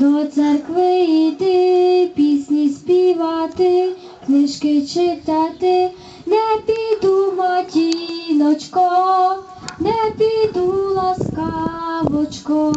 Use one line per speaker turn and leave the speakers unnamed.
до церкви йти, пісні співати, книжки читати, не піду матіночко, не піду ласкавочко.